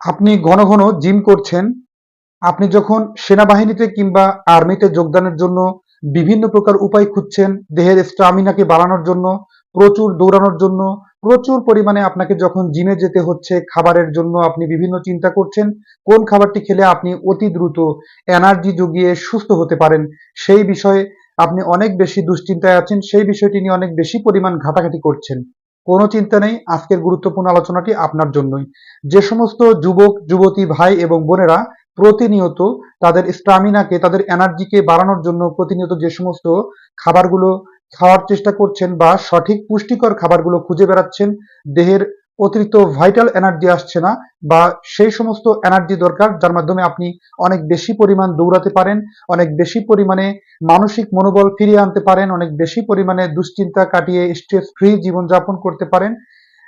আপনি ঘন ঘন জিম করছেন, আপনি যখন সেনাবাহিনীতে কিংবা আর্মিতে যোগদানের জন্য বিভিন্ন প্রকার উপায় খুঁজছেন, দেহের স্টামিনাকে বাড়ানোর জন্য, প্রচুর দৌড়ানোর জন্য, প্রচুর পরিমাণে আপনাকে যখন জিমে যেতে হচ্ছে, খাবারের জন্য আপনি বিভিন্ন চিন্তা করছেন, কোন খাবারটি খেলে আপনি অতি দ্রুত এনার্জি জুগিয়ে সুস্থ হতে পারেন, সেই বিষয়ে আপনি অনেক বেশি দুশ্চিন্তায় আছেন, সেই বিষয়টি নিয়ে অনেক বেশি পরিমাণ ঘাটাঘাটি করছেন। কোনো চিন্তা নেই, আজকের গুরুত্বপূর্ণ আলোচনাটি আপনার জন্যই। যে সমস্ত যুবক, যুবতী ভাই এবং বোনেরা প্রতিনিয়ত তাদের স্টামিনাকে তাদের এনার্জিকে বাড়ানোর জন্য প্রতিনিয়ত যে সমস্ত খাবারগুলো খাওয়ার চেষ্টা করছেন বা সঠিক পুষ্টিকর খাবারগুলো খুঁজে বেড়াচ্ছেন, দেহের অতিরিক্ত ভাইটাল এনার্জি আসছে না বা সেই সমস্ত এনার্জি দরকার, যার মাধ্যমে আপনি অনেক বেশি পরিমাণ দৌড়াতে পারেন, অনেক বেশি পরিমাণে মানসিক মনোবল ফিরিয়ে আনতে পারেন, অনেক বেশি পরিমাণে দুশ্চিন্তা কাটিয়ে স্ট্রেস ফ্রি জীবনযাপন করতে পারেন।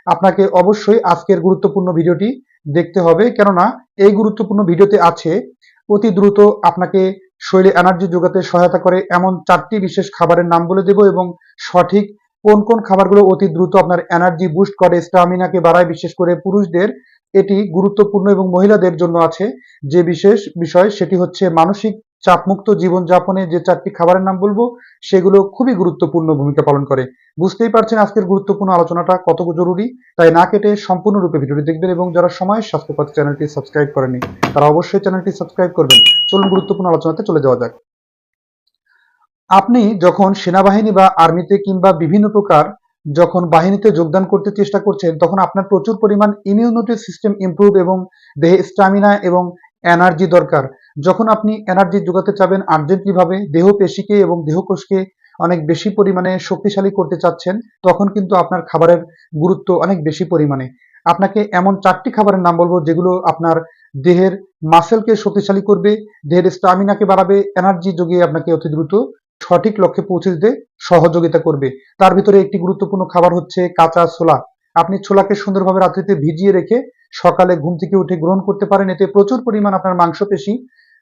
আপনাকে অবশ্যই আজকের গুরুত্বপূর্ণ ভিডিওটি দেখতে হবে, কেননা এই গুরুত্বপূর্ণ ভিডিওতে আছে অতি দ্রুত আপনাকে শরীরে এনার্জি যোগাতে সহায়তা করে এমন চারটি বিশেষ খাবারের নাম বলে দেব এবং সঠিক কোন কোন খাবারগুলো অতি দ্রুত আপনার এনার্জি বুস্ট করে স্টামিনাকে বাড়ায়, বিশেষ করে পুরুষদের, এটি গুরুত্বপূর্ণ এবং মহিলাদের জন্য আছে। যে বিশেষ বিষয় সেটি হচ্ছে মানসিক চাপমুক্ত জীবনযাপনে যে চারটি খাবারের নাম বলব, সেগুলো খুবই গুরুত্বপূর্ণ ভূমিকা পালন করে। বুঝতেই পারছেন আজকের গুরুত্বপূর্ণ আলোচনাটা কত জরুরি? তাই না কেটে সম্পূর্ণরূপে ভিডিওটি দেখবেন এবং যারা সময় স্বাস্থ্যপথ চ্যানেলটি সাবস্ক্রাইব করেনি তারা অবশ্যই চ্যানেলটি সাবস্ক্রাইব করবেন। চলুন গুরুত্বপূর্ণ আলোচনাতে চলে যাওয়া যাক। আপনি যখন সেনাবাহিনী বা আর্মিতে কিংবা বিভিন্ন প্রকার যখন বাহিনীতে যোগদান করতে চেষ্টা করছেন, তখন আপনার প্রচুর পরিমাণ ইমিউনিটি সিস্টেম ইমপ্রুভ এবং দেহে স্টামিনা এবং এনার্জি দরকার। যখন আপনি এনার্জি যোগাতে চাবেন আর্জেন্টলি ভাবে দেহ পেশিকে এবং দেহকোষকে অনেক বেশি পরিমাণে শক্তিশালী করতে চাচ্ছেন, তখন কিন্তু আপনার খাবারের গুরুত্ব অনেক বেশি পরিমাণে। আপনাকে এমন চারটি খাবারের নাম বলব, যেগুলো আপনার দেহের মাসেলকে শক্তিশালী করবে, দেহের স্টামিনাকে বাড়াবে এনার্জি যোগিয়ে আপনাকে অতি দ্রুত সঠিক লক্ষ্যে পৌঁছে দিতে সহযোগিতা করবে। তার ভিতরে একটি গুরুত্বপূর্ণ খাবার হচ্ছে কাঁচা ছোলা। আপনি ছোলাকে সুন্দরভাবে রাত্রিতে ভিজিয়ে রেখে সকালে ঘুম থেকে উঠে গ্রহণ করতে পারেন। এতে প্রচুর পরিমাণ আপনার মাংসপেশি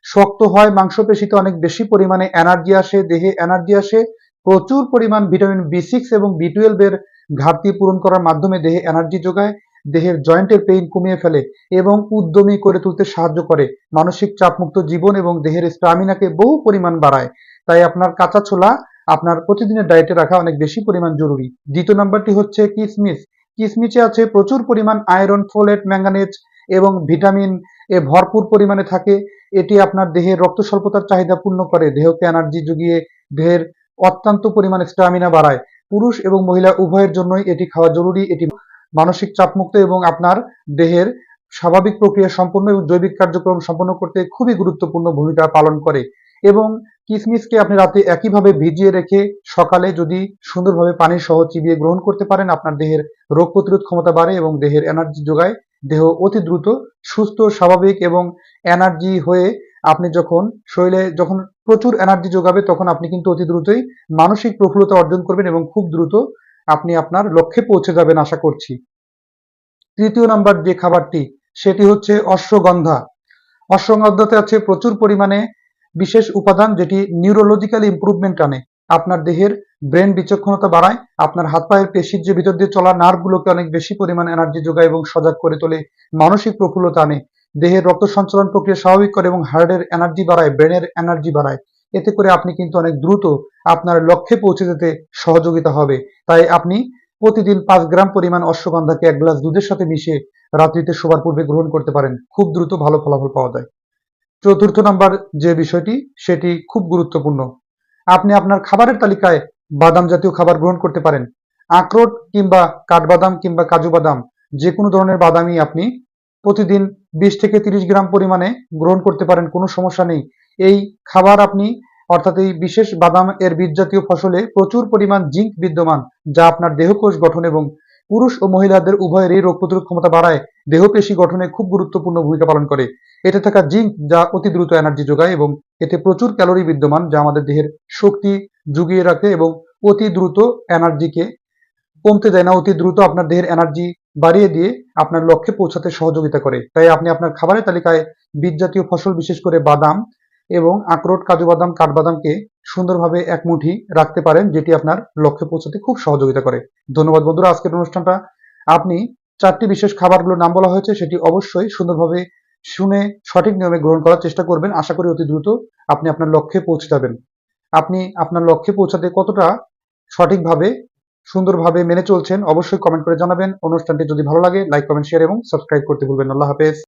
শক্ত হয়। মাংসপেশিতে অনেক বেশি পরিমাণে এনার্জি আসে, দেহে এনার্জি আসে। প্রচুর পরিমাণ ভিটামিন বি সিক্স এবং বি টুয়েলভ এর ঘাটতি পূরণ করার মাধ্যমে দেহে এনার্জি যোগায়, দেহের জয়েন্টের পেইন কমিয়ে ফেলে এবং উদ্যমী করে তুলতে সাহায্য করে। মানসিক চাপমুক্ত জীবন এবং দেহের স্টামিনাকে বহু পরিমাণ বাড়ায়। তাই আপনার কাঁচা ছোলা আপনার প্রতিদিনের ডায়েটে রাখা অনেক বেশি পরিমাণ জরুরি। দ্বিতীয় নাম্বারটি হচ্ছে কিসমিস। কিসমিসে আছে প্রচুর পরিমাণ আয়রন ফোলেট ম্যাঙ্গানেজ এবং ভিটামিন এ ভরপুর পরিমাণে থাকে। এটি আপনার দেহের রক্ত স্বল্পতার চাহিদা পূর্ণ করে। দেহকে এনার্জি জুগিয়ে দেহের অত্যন্ত পরিমাণে স্ট্যামিনা বাড়ায়। পুরুষ এবং মহিলা উভয়ের জন্যই এটি খাওয়া জরুরি। এটি মানসিক চাপমুক্ত এবং আপনার দেহের স্বাভাবিক প্রক্রিয়া সম্পন্ন এবং জৈবিক কার্যক্রম সম্পন্ন করতে খুবই গুরুত্বপূর্ণ ভূমিকা পালন করে এবং কিসমিসকে আপনি রাতে একইভাবে ভিজিয়ে রেখে সকালে যদি সুন্দরভাবে পানি সহ চিবিয়ে গ্রহণ করতে পারেন, আপনার দেহের রোগ প্রতিরোধ ক্ষমতা বাড়ে এবং দেহের এনার্জি যোগায়। দেহ অতি দ্রুত, সুস্থ, স্বাভাবিক এবং এনার্জি হয়ে আপনি যখন শরীরে যখন প্রচুর এনার্জি যোগাবে, তখন আপনি কিন্তু অতি দ্রুতই মানসিক প্রফুল্লতা অর্জন করবেন এবং খুব দ্রুত আপনি আপনার লক্ষ্যে পৌঁছে যাবেন আশা করছি। তৃতীয় নাম্বার যে খাবারটি, সেটি হচ্ছে অশ্বগন্ধা। অশ্বগন্ধাতে আছে প্রচুর পরিমাণে বিশেষ উপাদান যেটি নিউরোলজিক্যাল ইমপ্রুভমেন্ট আনে। আপনার দেহের ব্রেন বিচক্ষণতা বাড়ায়, আপনার হাত পায়ের পেশির যে ভিতর দিয়ে চলা নার্ভগুলোকে অনেক বেশি পরিমাণ এনার্জি যোগায় এবং সজাগ করে তোলে, মানসিক প্রফুল্লতা আনে। দেহের রক্ত সঞ্চালন প্রক্রিয়া স্বাভাবিক করে এবং হার্টের এনার্জি বাড়ায় ব্রেনের এনার্জি বাড়ায়। এতে করে আপনি কিন্তু অনেক দ্রুত আপনার লক্ষ্যে পৌঁছে যেতে সহযোগিতা হবে। তাই আপনি প্রতিদিন পাঁচ গ্রাম পরিমাণ অশ্বগন্ধাকে এক গ্লাস দুধের সাথে মিশিয়ে রাত্রিতে শোবার পূর্বে গ্রহণ করতে পারেন। খুব দ্রুত ভালো ফলাফল পাওয়া যায়। চতুর্থ নাম্বার যে বিষয়টি, সেটি খুব গুরুত্বপূর্ণ। আপনি আপনার খাবারের তালিকায় বাদাম জাতীয় খাবার গ্রহণ করতে পারেন। আখরোট কিংবা কাঠবাদাম কিংবা কাজু বাদাম, যে কোনো ধরনের বাদামই আপনি প্রতিদিন বিশ থেকে তিরিশ গ্রাম পরিমাণে গ্রহণ করতে পারেন, কোনো সমস্যা নেই। এই খাবার আপনি, অর্থাৎ এই বিশেষ বাদাম এর বীজ জাতীয় ফসলে প্রচুর পরিমাণ জিঙ্ক বিদ্যমান, যা আপনার দেহকোষ গঠন এবং পুরুষ ও মহিলাদের উভয়েরই রোগ প্রতিরোধ ক্ষমতা বাড়ায়। দেহপেশি গঠনে খুব গুরুত্বপূর্ণ ভূমিকা পালন করে। এতে থাকা জিঙ্ক যা অতি দ্রুত এনার্জি যোগায় এবং এতে প্রচুর ক্যালোরি বিদ্যমান যা আমাদের দেহের শক্তি জুগিয়ে রাখে এবং অতি দ্রুত এনার্জিকে কমতে দেয় না। অতি দ্রুত আপনার দেহের এনার্জি বাড়িয়ে দিয়ে আপনার লক্ষ্যে পৌঁছাতে সহযোগিতা করে। তাই আপনি আপনার খাবারের তালিকায় বীজ জাতীয় ফসল বিশেষ করে বাদাম এবং আখরোট, কাজু বাদাম, কাঠবাদামকে সুন্দরভাবে এক মুঠি রাখতে পারেন, যেটি আপনার লক্ষ্যে পৌঁছাতে খুব সহযোগিতা করে। ধন্যবাদ বন্ধুরা আজকের অনুষ্ঠানটা। আপনি চারটি বিশেষ খাবারগুলোর নাম বলা হয়েছে, সেটি অবশ্যই সুন্দরভাবে শুনে সঠিক নিয়মে গ্রহণ করার চেষ্টা করবেন। আশা করি অতি দ্রুত আপনি আপনার লক্ষ্যে পৌঁছে যাবেন। আপনি আপনার লক্ষ্যে পৌঁছাতে কতটা সঠিকভাবে, সুন্দরভাবে মেনে চলছেন, অবশ্যই কমেন্ট করে জানাবেন। অনুষ্ঠানটি যদি ভালো লাগে, লাইক, কমেন্ট, শেয়ার এবং সাবস্ক্রাইব করতে ভুলবেন আল্লাহ হাফেজ।